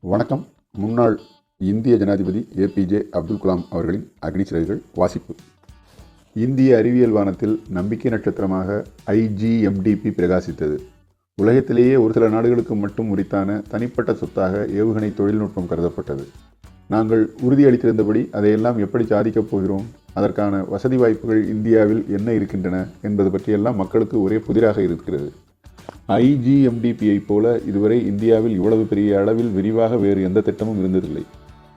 வணக்கம். முன்னாள் இந்திய ஜனாதிபதி ஏபிஜே அப்துல் கலாம் அவர்களின் அக்னி சிறகுகள் வாசிப்பு. இந்திய அறிவியல் வானத்தில் நம்பிக்கை நட்சத்திரமாக ஐஜிஎம்டிபி பிரகாசித்தது. உலகத்திலேயே ஒரு சில நாடுகளுக்கு மட்டும் உரித்தான தனிப்பட்ட சொத்தாக ஏவுகணை தொழில்நுட்பம் கருதப்பட்டது. நாங்கள் உறுதியளித்திருந்தபடி அதையெல்லாம் எப்படி சாதிக்கப் போகிறோம்? அதற்கான வசதி வாய்ப்புகள் இந்தியாவில் என்ன இருக்கின்றன என்பது பற்றியெல்லாம் மக்களுக்கு ஒரே புதிராக இருக்கிறது. ஐஜிஎம்டிபியை போல இதுவரை இந்தியாவில் இவ்வளவு பெரிய அளவில் விரிவாக வேறு எந்த திட்டமும் இருந்ததில்லை.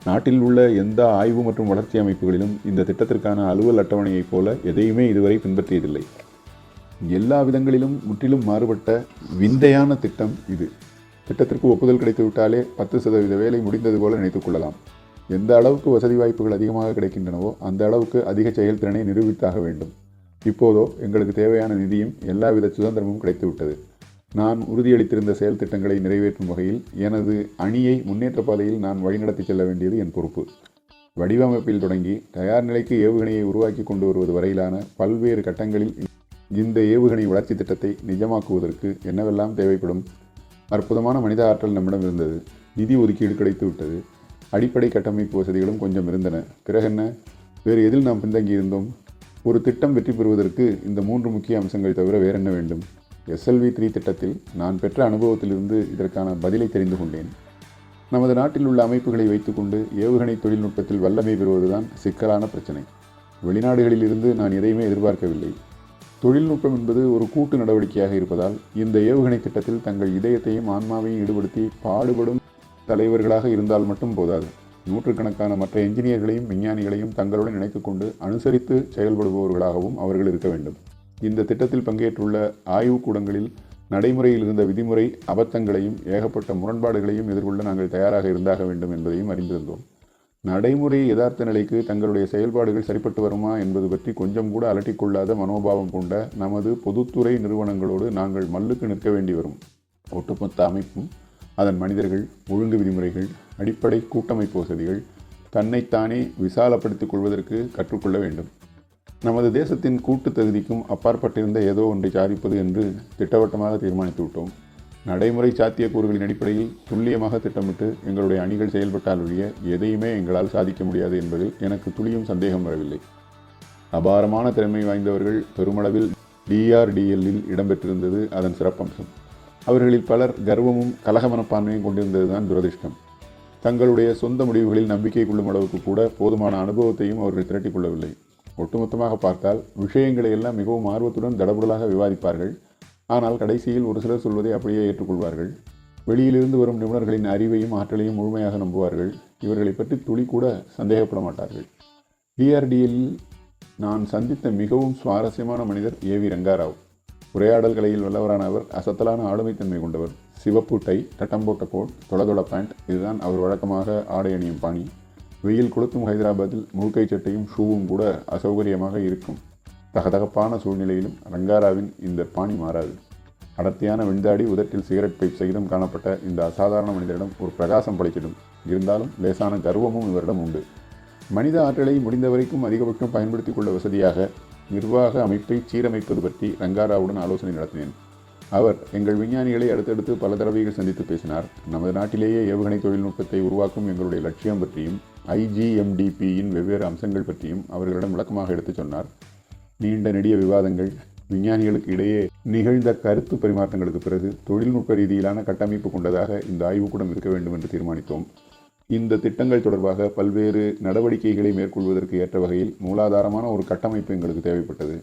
நாட்டில் உள்ள எந்த ஆய்வு மற்றும் வளர்ச்சி அமைப்புகளிலும் இந்த திட்டத்திற்கான அலுவல் அட்டவணையைப் போல எதையுமே இதுவரை பின்பற்றியதில்லை. எல்லா விதங்களிலும் முற்றிலும் மாறுபட்ட விந்தையான திட்டம் இது. திட்டத்திற்கு ஒப்புதல் கிடைத்துவிட்டாலே பத்து சதவீத வேலை முடிந்தது போல நினைத்துக் கொள்ளலாம். எந்த அளவுக்கு வசதி வாய்ப்புகள் அதிகமாக கிடைக்கின்றனவோ அந்த அளவுக்கு அதிக செயல்திறனை நிரூபித்தாக வேண்டும். இப்போதோ எங்களுக்கு தேவையான நிதியும் எல்லாவித சுதந்திரமும் கிடைத்துவிட்டது. நான் உறுதியளித்திருந்த செயல் திட்டங்களை நிறைவேற்றும் வகையில் எனது அணியை முன்னேற்ற பாதையில் நான் வழிநடத்தி செல்ல வேண்டியது என் பொறுப்பு. வடிவமைப்பில் தொடங்கி தயார் நிலைக்கு ஏவுகணையை உருவாக்கி கொண்டு வருவது வரையிலான பல்வேறு கட்டங்களில் இந்த ஏவுகணை வளர்ச்சி திட்டத்தை நிஜமாக்குவதற்கு என்னவெல்லாம் தேவைப்படும்? அற்புதமான மனித ஆற்றல் நம்மிடம் இருந்தது. நிதி ஒதுக்கீடு கிடைத்து விட்டது. அடிப்படை கட்டமைப்பு வசதிகளும் கொஞ்சம் இருந்தன. பிறகென்ன வேறு எதில் நாம் பின்தங்கியிருந்தோம்? ஒரு திட்டம் வெற்றி பெறுவதற்கு இந்த மூன்று முக்கிய அம்சங்கள் தவிர வேறென்ன வேண்டும்? எஸ்எல்வி த்ரீ திட்டத்தில் நான் பெற்ற அனுபவத்திலிருந்து இதற்கான பதிலை தெரிந்து கொண்டேன். நமது நாட்டில் உள்ள அமைப்புகளை வைத்துக்கொண்டு ஏவுகணை தொழில்நுட்பத்தில் வல்லமை பெறுவதுதான் சிக்கலான பிரச்சனை. வெளிநாடுகளில் இருந்து நான் எதையுமே எதிர்பார்க்கவில்லை. தொழில்நுட்பம் என்பது ஒரு கூட்டு நடவடிக்கையாக இருப்பதால் இந்த ஏவுகணை திட்டத்தில் தங்கள் இதயத்தையும் ஆன்மாவையும் ஈடுபடுத்தி பாடுபடும் தலைவர்களாக இருந்தால் மட்டும் போதாது. நூற்றுக்கணக்கான மற்ற என்ஜினியர்களையும் விஞ்ஞானிகளையும் தங்களுடன் இணைத்துக்கொண்டு அனுசரித்து செயல்படுபவர்களாகவும் அவர்கள் இருக்க வேண்டும். இந்த திட்டத்தில் பங்கேற்றுள்ள ஆய்வுக்கூடங்களில் நடைமுறையில் இருந்த விதிமுறை அபத்தங்களையும் ஏகப்பட்ட முரண்பாடுகளையும் எதிர்கொள்ள நாங்கள் தயாராக இருந்தாக வேண்டும் என்பதையும் அறிந்திருந்தோம். நடைமுறை யதார்த்த நிலைக்கு தங்களுடைய செயல்பாடுகள் சரிப்பட்டு வருமா என்பது பற்றி கொஞ்சம் கூட அலட்டிக்கொள்ளாத மனோபாவம் கொண்ட நமது பொதுத்துறை நிறுவனங்களோடு நாங்கள் மல்லுக்கு நிற்க வேண்டி வரும். ஒட்டுமொத்த அமைப்பும் அதன் மனிதர்கள் ஒழுங்கு விதிமுறைகள் அடிப்படை கூட்டமைப்பு வசதிகள் தன்னைத்தானே விசாலப்படுத்திக் கொள்வதற்கு கற்றுக்கொள்ள வேண்டும். நமது தேசத்தின் கூட்டு தகுதிக்கும் அப்பாற்பட்டிருந்த ஏதோ ஒன்றை சாதிப்பது என்று திட்டவட்டமாக தீர்மானித்து விட்டோம். நடைமுறை சாத்தியக்கூறுகளின் அடிப்படையில் துல்லியமாக திட்டமிட்டு எங்களுடைய அணிகள் செயல்பட்டால் ஒழிய எதையுமே எங்களால் சாதிக்க முடியாது என்பதில் எனக்கு துளியும் சந்தேகம் வரவில்லை. அபாரமான திறமை வாய்ந்தவர்கள் பெருமளவில் டிஆர்டிஎல்லில் இடம்பெற்றிருந்தது அதன் சிறப்பம்சம். அவர்களில் பலர் கர்வமும் கலக மனப்பான்மையும் கொண்டிருந்ததுதான் துரதிர்ஷ்டம். தங்களுடைய சொந்த முடிவுகளில் நம்பிக்கை கொள்ளும் அளவுக்கு கூட போதுமான அனுபவத்தையும் அவர்கள் திரட்டிக் கொள்ளவில்லை. ஒட்டுமொத்தமாக பார்த்தால் விஷயங்களை எல்லாம் மிகவும் ஆர்வத்துடன் தடபுடலாக விவாதிப்பார்கள். ஆனால் கடைசியில் ஒரு சிலர் சொல்வதை அப்படியே ஏற்றுக்கொள்வார்கள். வெளியிலிருந்து வரும் நிபுணர்களின் அறிவையும் ஆற்றலையும் முழுமையாக நம்புவார்கள். இவர்களை பற்றி துளி கூட சந்தேகப்பட மாட்டார்கள். டிஆர்டிஎல்லில் நான் சந்தித்த மிகவும் சுவாரஸ்யமான மனிதர் ஏ வி ரங்காராவ். உரையாடல் கலையில் வல்லவரான அவர் அசத்தலான ஆளுமைத்தன்மை கொண்டவர். சிவப்பு டை டட்டம்போட்ட கோட் தொளதொள பேண்ட் இதுதான் அவர் வழக்கமாக ஆடை அணியும் பாணி. வெயில் கொளுத்தும் ஹைதராபாத்தில் முழுக்கை சட்டையும் ஷூவும் கூட அசௌகரியமாக இருக்கும். தகதகப்பான சூழ்நிலையிலும் ரங்காராவின் இந்த பாணி மாறாது. அடர்த்தியான வெண்தாடி உதட்டில் சிகரெட் பைப் சகிதம் காணப்பட்ட இந்த அசாதாரண மனிதரிடம் ஒரு பிரகாசம் படைத்திடும். இருந்தாலும் லேசான கர்வமும் இவரிடம் உண்டு. மனித ஆற்றலை முடிந்த வரைக்கும் அதிகபட்சம் பயன்படுத்திக் கொள்ள வசதியாக நிர்வாக அமைப்பை சீரமைப்பது பற்றி ரங்காராவுடன் ஆலோசனை நடத்தினேன். அவர் எங்கள் விஞ்ஞானிகளை அடுத்தடுத்து பல தடவைகள் சந்தித்து பேசினார். நமது நாட்டிலேயே ஏவுகணை தொழில்நுட்பத்தை உருவாக்கும் எங்களுடைய லட்சியம் பற்றியும் ஐஜிஎம்டிபியின் வெவ்வேறு அம்சங்கள் பற்றியும் அவர்களிடம் விளக்கமாக எடுத்துச் சொன்னார். நீண்ட நெடிய விவாதங்கள் விஞ்ஞானிகளுக்கு இடையே நிகழ்ந்த கருத்து பரிமாற்றங்களுக்கு பிறகு தொழில்நுட்ப ரீதியிலான கட்டமைப்பு கொண்டதாக இந்த ஆய்வுக்கூடம் இருக்க வேண்டும் என்று தீர்மானித்தோம். இந்த திட்டங்கள் தொடர்பாக பல்வேறு நடவடிக்கைகளை மேற்கொள்வதற்கு ஏற்ற வகையில் மூலாதாரமான ஒரு கட்டமைப்பு எங்களுக்கு தேவைப்பட்டது.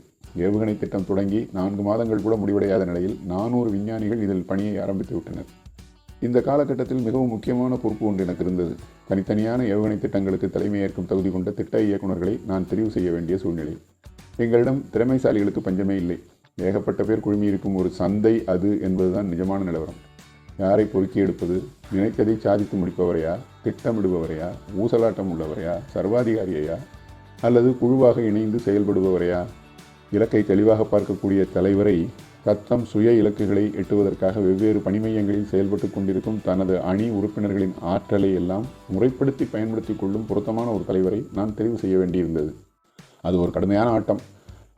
ஏவுகணை திட்டம் தொடங்கி நான்கு மாதங்கள் கூட முடிவடையாத நிலையில் நானூறு விஞ்ஞானிகள் இதில் பணியை ஆரம்பித்து விட்டனர். இந்த காலகட்டத்தில் மிகவும் முக்கியமான பொறுப்பு ஒன்று எனக்கு இருந்தது. தனித்தனியான ஏவுகணை திட்டங்களுக்கு தலைமையேற்கும் தகுதி கொண்ட திட்ட இயக்குநர்களை நான் தெரிவு செய்ய வேண்டிய சூழ்நிலை. எங்களிடம் திறமைசாலிகளுக்கு பஞ்சமே இல்லை. ஏகப்பட்ட பேர் குழுமியிருக்கும் ஒரு சந்தை அது என்பதுதான் நிஜமான நிலவரம். யாரை பொறுக்கி எடுப்பது? நினைத்ததை சாதித்து முடிப்பவரையா? திட்டமிடுபவரையா? ஊசலாட்டம் உள்ளவரையா? சர்வாதிகாரியையா அல்லது குழுவாக இணைந்து செயல்படுபவரையா? இலக்கை தெளிவாக பார்க்கக்கூடிய தலைவரை தத்தம் சுய இலக்குகளை எட்டுவதற்காக வெவ்வேறு பணிமையங்களில் செயல்பட்டு கொண்டிருக்கும் தனது அணி உறுப்பினர்களின் ஆற்றலை எல்லாம் முறைப்படுத்தி பயன்படுத்தி கொள்ளும் பொருத்தமான ஒரு தலைவரை நான் தெரிவு செய்ய வேண்டியிருந்தது. அது ஒரு கடுமையான ஆட்டம்.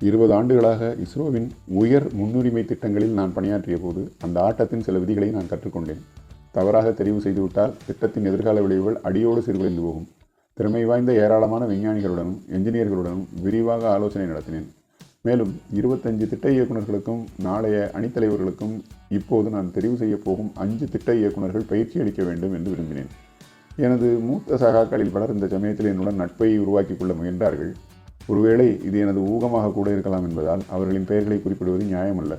இருபது ஆண்டுகளாக இஸ்ரோவின் உயர் முன்னுரிமை திட்டங்களில் நான் பணியாற்றிய போது அந்த ஆட்டத்தின் சில விதிகளை நான் கற்றுக்கொண்டேன். தவறாக தெரிவு செய்துவிட்டால் திட்டத்தின் எதிர்கால விளைவுகள் அடியோடு சீர்குலைந்து போகும். திறமை வாய்ந்த ஏராளமான விஞ்ஞானிகளுடனும் என்ஜினியர்களுடனும் விரிவாக ஆலோசனை நடத்தினேன். மேலும் இருபத்தஞ்சு திட்ட இயக்குநர்களுக்கும் நாளைய அணித்தலைவர்களுக்கும் இப்போது நான் தெரிவு செய்யப் போகும் அஞ்சு திட்ட இயக்குநர்கள் பயிற்சி அளிக்க வேண்டும் என்று விரும்பினேன். எனது மூத்த சகாக்களில் பலர் இந்த சமயத்தில் என்னுடன் நட்பை உருவாக்கிக் கொள்ள முயன்றார்கள். ஒருவேளை இது எனது ஊகமாக கூட இருக்கலாம் என்பதால் அவர்களின் பெயர்களை குறிப்பிடுவது நியாயமல்ல.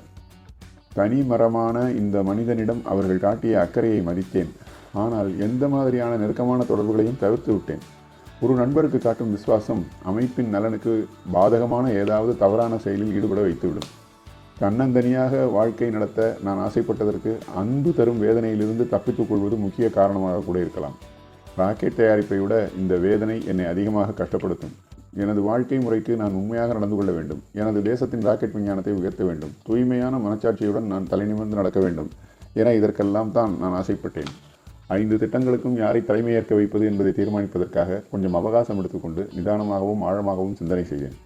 தனி மரமான இந்த மனிதனிடம் அவர்கள் காட்டிய அக்கறையை மதித்தேன். ஆனால் எந்த மாதிரியான நெருக்கமான தொடர்புகளையும் தவிர்த்து விட்டேன். ஒரு நண்பருக்கு காட்டும் விசுவாசம் அமைப்பின் நலனுக்கு பாதகமான ஏதாவது தவறான செயலில் ஈடுபட வைத்துவிடும். தன்னந்தனியாக வாழ்க்கை நடத்த நான் ஆசைப்பட்டதற்கு அன்பு தரும் வேதனையிலிருந்து தப்பித்துக் கொள்வது முக்கிய காரணமாக கூட இருக்கலாம். ராக்கெட் தயாரிப்பை விட இந்த வேதனை என்னை அதிகமாக கஷ்டப்படுத்தும். எனது வாழ்க்கை முறைக்கு நான் உண்மையாக நடந்து கொள்ள வேண்டும். எனது தேசத்தின் ராக்கெட் விஞ்ஞானத்தை உயர்த்த வேண்டும். தூய்மையான மனச்சாட்சியுடன் நான் தலைநிமிர்ந்து நடக்க வேண்டும். என இதற்கெல்லாம் தான் நான் ஆசைப்பட்டேன். ஐந்து திட்டங்களுக்கும் யாரை தலைமையேற்க வைப்பது என்பதை தீர்மானிப்பதற்காக கொஞ்சம் அவகாசம் எடுத்துக்கொண்டு நிதானமாகவும் ஆழமாகவும் சிந்தனை செய்தேன்.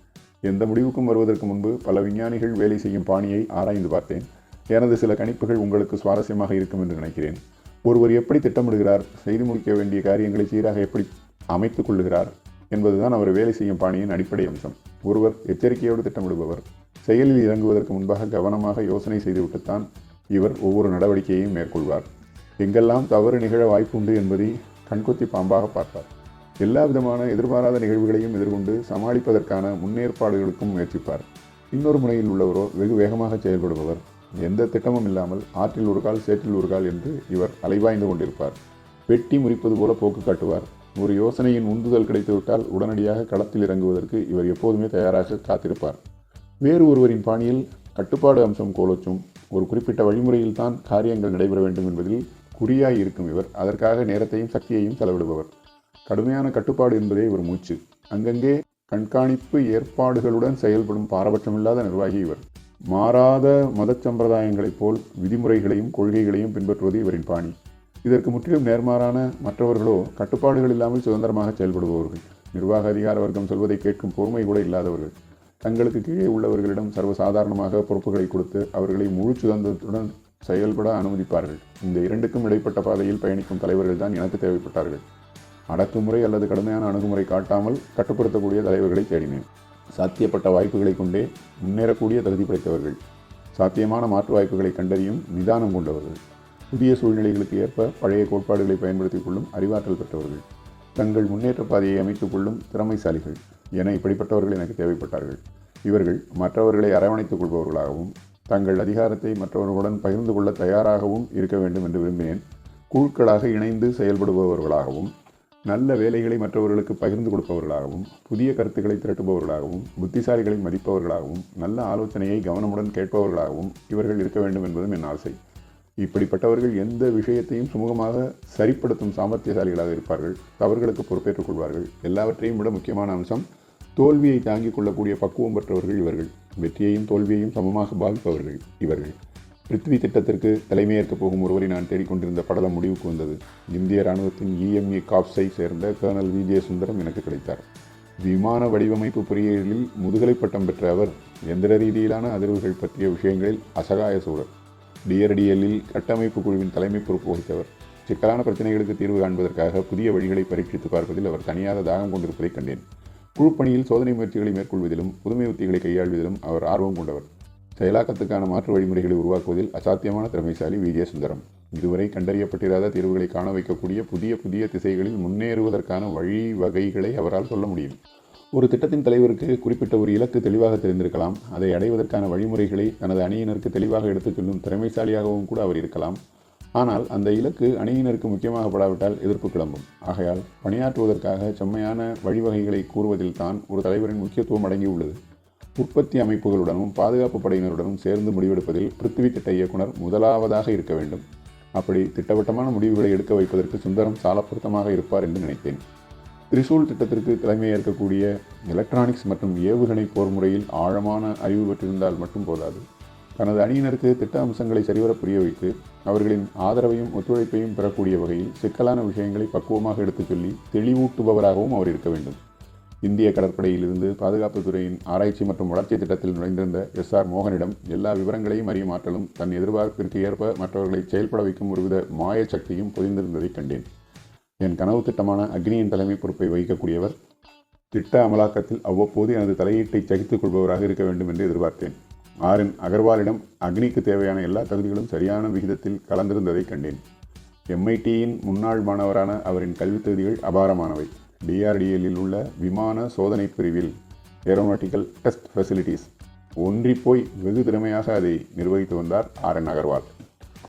எந்த முடிவுக்கும் வருவதற்கு முன்பு பல விஞ்ஞானிகள் வேலை செய்யும் பாணியை ஆராய்ந்து பார்த்தேன். எனது சில கணிப்புகள் உங்களுக்கு சுவாரஸ்யமாக இருக்கும் என்று நினைக்கிறேன். ஒருவர் எப்படி திட்டமிடுகிறார் செய்து முடிக்க வேண்டிய காரியங்களை சீராக எப்படி அமைத்துக் கொள்ளுகிறார் என்பதுதான் அவர் வேலை செய்யும் பாணியின் அடிப்படை அம்சம். ஒருவர் எச்சரிக்கையோடு திட்டமிடுபவர் செயலில் இறங்குவதற்கு முன்பாக கவனமாக யோசனை செய்துவிட்டுத்தான் இவர் ஒவ்வொரு நடவடிக்கையையும் மேற்கொள்வார். எங்கெல்லாம் தவறு நிகழ வாய்ப்புண்டு என்பதை கண்கொத்தி பாம்பாக பார்ப்பார். எல்லா விதமான எதிர்பாராத நிகழ்வுகளையும் எதிர்கொண்டு சமாளிப்பதற்கான முன்னேற்பாடுகளுக்கும் முயற்சிப்பார். இன்னொரு முனையில் உள்ளவரோ வெகு வேகமாக செயல்படுபவர். எந்த திட்டமும் இல்லாமல் ஆற்றில் ஒரு கால் சேற்றில் ஒரு கால் என்று இவர் அலைவாய்ந்து கொண்டிருப்பார். வெட்டி முறிப்பது போல போக்கு காட்டுவார். ஒரு யோசனையின் உந்துதல் கிடைத்துவிட்டால் உடனடியாக களத்தில் இறங்குவதற்கு இவர் எப்போதுமே தயாராக காத்திருப்பார். வேறு ஒருவரின் பாணியில் கட்டுப்பாடு அம்சம் கோலோச்சும் ஒரு குறிப்பிட்ட வழிமுறையில் தான் காரியங்கள் நடைபெற வேண்டும் என்பதில் குறியாய் இருக்கும் இவர். அதற்காக நேரத்தையும் சக்தியையும் செலவிடுபவர். கடுமையான கட்டுப்பாடு என்பதே ஒரு மூச்சு. அங்கங்கே கண்காணிப்பு ஏற்பாடுகளுடன் செயல்படும் பாரபட்சமில்லாத நிர்வாகி இவர். மாறாத மதச் சம்பிரதாயங்களைப் போல் விதிமுறைகளையும் கொள்கைகளையும் பின்பற்றுவது இவரின் பாணி. இதற்கு முற்றிலும் நேர்மாறான மற்றவர்களோ கட்டுப்பாடுகள் இல்லாமல் சுதந்திரமாக செயல்படுபவர்கள். நிர்வாக அதிகார வர்க்கம் சொல்வதை கேட்கும் பொறுமை கூட இல்லாதவர்கள். தங்களுக்கு கீழே உள்ளவர்களிடம் சர்வசாதாரணமாக பொறுப்புகளை கொடுத்து அவர்களை முழு சுதந்திரத்துடன் செயல்பட அனுமதிப்பார்கள். இந்த இரண்டுக்கும் இடைப்பட்ட பாதையில் பயணிக்கும் தலைவர்கள் தான் எனக்கு தேவைப்பட்டார்கள். அடக்குமுறை அல்லது கடுமையான அணுகுமுறை காட்டாமல் கட்டுப்படுத்தக்கூடிய தலைவர்களை தேடினேன். சாத்தியப்பட்ட வாய்ப்புகளை கொண்டே முன்னேறக்கூடிய தகுதி படைத்தவர்கள். சாத்தியமான மாற்று வாய்ப்புகளை கண்டறியும் நிதானம் கொண்டவர்கள். புதிய சூழ்நிலைகளுக்கு ஏற்ப பழைய கோட்பாடுகளை பயன்படுத்திக் கொள்ளும் அறிவாற்றல் பெற்றவர்கள். தங்கள் முன்னேற்ற பாதையை அமைத்துக் கொள்ளும் திறமைசாலிகள். என இப்படிப்பட்டவர்கள் எனக்கு தேவைப்பட்டார்கள். இவர்கள் மற்றவர்களை அரவணைத்துக் கொள்பவர்களாகவும் தங்கள் அதிகாரத்தை மற்றவர்களுடன் பகிர்ந்து கொள்ள தயாராகவும் இருக்க வேண்டும் என்று விரும்பினேன். குழுக்களாக இணைந்து செயல்படுபவர்களாகவும் நல்ல வேலைகளை மற்றவர்களுக்கு பகிர்ந்து கொடுப்பவர்களாகவும் புதிய கருத்துக்களை திரட்டுபவர்களாகவும் புத்திசாலிகளை மதிப்பவர்களாகவும் நல்ல ஆலோசனையை கவனமுடன் கேட்பவர்களாகவும் இவர்கள் இருக்க வேண்டும் என்பதும் என் ஆசை. இப்படிப்பட்டவர்கள் எந்த விஷயத்தையும் சுமூகமாக சரிப்படுத்தும் சாமர்த்தியசாலிகளாக இருப்பார்கள் தவறுகளுக்கு பொறுப்பேற்றுக் கொள்வார்கள். எல்லாவற்றையும் விட முக்கியமான அம்சம் தோல்வியை தாங்கிக் கொள்ளக்கூடிய பக்குவம் பெற்றவர்கள் இவர்கள். வெற்றியையும் தோல்வியையும் சமமாக பாவிப்பவர்கள் இவர்கள். பிருத்வி திட்டத்திற்கு தலைமையேற்க போகும் ஒருவரை நான் தேடிக்கொண்டிருந்த படலம் முடிவுக்கு வந்தது. இந்திய ராணுவத்தின் இஎம்ஏ காப்ஸை சேர்ந்த கர்னல் விஜய சுந்தரம் எனக்கு கிடைத்தார். விமான வடிவமைப்பு பொறியியலில் முதுகலை பட்டம் பெற்ற அவர் எந்திர ரீதியிலான அதிர்வுகள் பற்றிய விஷயங்களில் அசகாய சூழல். டிஆர்டிஎல்லில் கட்டமைப்பு குழுவின் தலைமை பொறுப்பு வகித்தவர். சிக்கலான பிரச்சனைகளுக்கு தீர்வு காண்பதற்காக புதிய வழிகளை பரீட்சித்து பார்ப்பதில் அவர் தனியாக தாகம் கொண்டிருப்பதைக் கண்டேன். குழுப்பணியில் சோதனை முயற்சிகளை மேற்கொள்வதிலும் புதுமை உத்திகளை கையாள்வதிலும் அவர் ஆர்வம் கொண்டவர். செயலாக்கத்துக்கான மாற்று வழிமுறைகளை உருவாக்குவதில் அசாத்தியமான திறமைசாலி விஜய சுந்தரம். இதுவரை கண்டறியப்பட்டிராத தீர்வுகளை காண வைக்கக்கூடிய புதிய புதிய திசைகளில் முன்னேறுவதற்கான வழிவகைகளை அவரால் சொல்ல முடியும். ஒரு திட்டத்தின் தலைவருக்கு குறிப்பிட்ட ஒரு இலக்கு தெளிவாக தெரிந்திருக்கலாம். அதை அடைவதற்கான வழிமுறைகளை தனது அணியினருக்கு தெளிவாக எடுத்துச் சொல்லும் திறமைசாலியாகவும் கூட அவர் இருக்கலாம். ஆனால் அந்த இலக்கு அணியினருக்கு முக்கியமாக படாவிட்டால் எதிர்ப்பு கிளம்பும். ஆகையால் பணியாற்றுவதற்காக செம்மையான வழிவகைகளை கூறுவதில் தான் ஒரு தலைவரின் முக்கியத்துவம் அடங்கியுள்ளது. உற்பத்தி அமைப்புகளுடனும் பாதுகாப்பு படையினருடனும் சேர்ந்து முடிவெடுப்பதில் பிருத்திவி திட்ட இயக்குனர் முதலாவதாக இருக்க வேண்டும். அப்படி திட்டவட்டமான முடிவுகளை எடுக்க வைப்பதற்கு சுந்தரம் சால பொருத்தமாக இருப்பார் என்று நினைத்தேன். திரிசூல் திட்டத்திற்கு தலைமை ஏற்கக்கூடிய எலக்ட்ரானிக்ஸ் மற்றும் ஏவுகணை போர் முறையில் ஆழமான அறிவு பெற்றிருந்தால் மட்டும் போதாது. தனது அணியினருக்கு திட்ட அம்சங்களை சரிவர புரிய வைத்து அவர்களின் ஆதரவையும் ஒத்துழைப்பையும் பெறக்கூடிய வகையில் சிக்கலான விஷயங்களை பக்குவமாக எடுத்துச் சொல்லி தெளிவூட்டுபவராகவும் அவர் இருக்க வேண்டும். இந்திய கடற்படையிலிருந்து பாதுகாப்பு துறையின் ஆராய்ச்சி மற்றும் வளர்ச்சி திட்டத்தில் நுழைந்திருந்த எஸ் ஆர் மோகனிடம் எல்லா விவரங்களையும் அறியும் ஆற்றலும் தன் எதிர்பார்ப்பிற்கு ஏற்ப மற்றவர்களை செயல்பட வைக்கும் ஒருவித மாய சக்தியும் பொதிந்திருந்ததை கண்டேன். என் கனவு திட்டமான அக்னியின் தலைமை பொறுப்பை வகிக்கக்கூடியவர் திட்ட அமலாக்கத்தில் அவ்வப்போது எனது தலையீட்டை சகித்துக் கொள்பவராக இருக்க வேண்டும் என்று எதிர்பார்த்தேன். ஆரின் அகர்வாலிடம் அக்னிக்கு தேவையான எல்லா தகுதிகளும் சரியான விகிதத்தில் கலந்திருந்ததைக் கண்டேன். எம்ஐடியின் முன்னாள் மாணவரான அவரின் கல்வித் தகுதிகள் அபாரமானவை. டிஆர்டிஎல்லில் உள்ள விமான சோதனை பிரிவில் ஏரோநாட்டிக்கல் டெஸ்ட் ஃபெசிலிட்டிஸ். ஒன்றிப்போய் வெகு திறமையாக அதை நிர்வகித்து வந்தார் ஆர் என் அகர்வால்.